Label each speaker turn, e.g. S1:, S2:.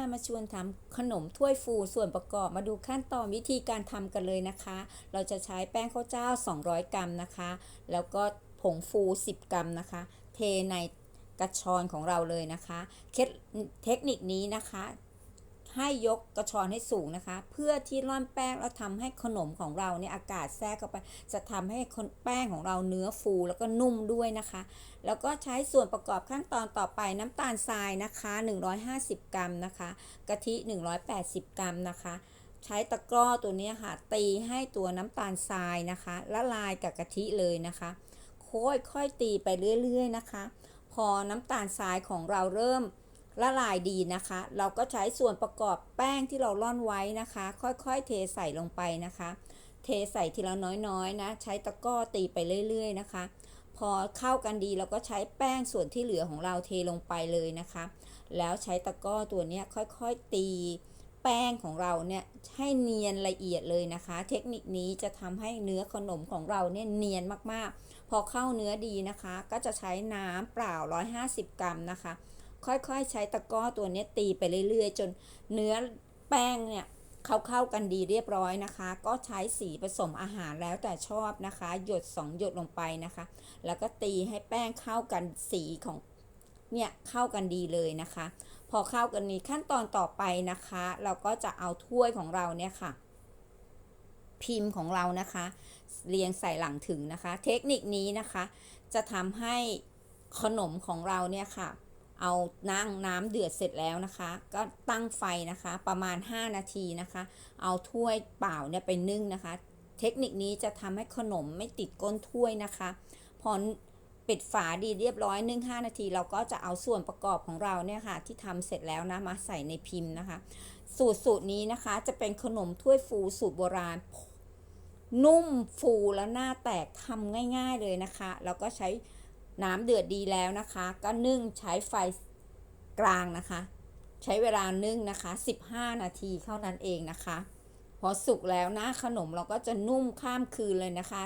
S1: ามาชวนทำขนมถ้วยฟูส่วนประกอบมาดูขั้นตอนวิธีการทำกันเลยนะคะ เราจะใช้แป้งข้าวเจ้า 200 กรัมนะคะ แล้วก็ผงฟู 10 กรัมนะคะ เทในกระชอนของเราเลยนะคะเคล็ดเทคนิคนี้นะคะ ให้ยกกระชอนให้สูงนะคะ เพื่อที่ร่อนแป้งแล้วทำให้ขนมของเราเนี่ยอากาศแทรกเข้าไป จะทำให้แป้งของเราเนื้อฟูแล้วก็นุ่มด้วยนะคะ แล้วก็ใช้ส่วนประกอบขั้นตอนต่อไปน้ำตาลทรายนะคะ 150 กรัมนะคะกะทิ 180 กรัมนะคะ ใช้ตะกร้อตัวนี้ค่ะ ตีให้ตัวน้ำตาลทรายนะคะละลายกับกะทิเลยนะคะค่อยๆตีไปเรื่อยๆนะคะ พอน้ำตาลทรายของเราเริ่ม ละลายดีนะคะ เราก็ใช้ส่วนประกอบแป้งที่เราร่อนไว้นะคะ ค่อยๆ เทใส่ลงไปนะคะ เทใส่ทีละน้อยๆนะ ใช้ตะก้อตีไปเรื่อยๆนะคะ พอเข้ากันดีเราก็ใช้แป้งส่วนที่เหลือของเราเทลงไปเลยนะคะ แล้วใช้ตะก้อตัวนี้ค่อยๆตีแป้งของเราเนี่ยให้เนียนละเอียดเลยนะคะ เทคนิคนี้จะทำให้เนื้อขนมของเราเนี่ยเนียนมากๆ พอเข้าเนื้อดีนะคะ ก็จะใช้น้ำเปล่า 150 กรัมนะคะ ค่อยๆ ใช้ตะกร้อตัวนี้ตีไปเรื่อยๆ จนเนื้อแป้งเนี่ยเข้าเข้ากันดีเรียบร้อยนะคะ ก็ใช้สีผสมอาหารแล้วแต่ชอบนะคะ หยด 2 หยดลงไปนะคะ แล้วก็ตีให้แป้งเข้ากันสีของเนี่ยเข้ากันดีเลยนะคะ พอเข้ากันนี้ขั้นตอนต่อไปนะคะ เราก็จะเอาถ้วยของเราเนี่ยค่ะ พิมพ์ของเรานะคะ เรียงใส่หลังถึงนะคะ เทคนิคนี้นะคะ จะทำให้ขนมของเราเนี่ยค่ะ เอานั่งน้ำเดือดเสร็จแล้วนะคะ ก็ตั้งไฟนะคะประมาณ 5 นาทีนะคะ เอาถ้วยเปล่าเนี่ยไปนึ่งนะคะ เทคนิคนี้จะทำให้ขนมไม่ติดก้นถ้วยนะคะ พอปิดฝาดีเรียบร้อยนึ่ง5นาที เราก็จะเอาส่วนประกอบของเราเนี่ยค่ะ ที่ทำเสร็จแล้วนะมาใส่ในพิมพ์นะคะ สูตรสูตรนี้นะคะจะเป็นขนมถ้วยฟูสูตรโบราณนุ่มฟูแล้วหน้าแตกทำง่าย ๆเลยนะคะ แล้วก็ใช้ น้ำเดือดดีแล้วนะคะ ก็นึ่งใช้ไฟกลางนะคะ ใช้เวลานึ่งนะคะ 15 นาทีเท่านั้นเองนะคะ พอสุกแล้วนะขนมเราก็จะนุ่มข้ามคืนเลยนะคะ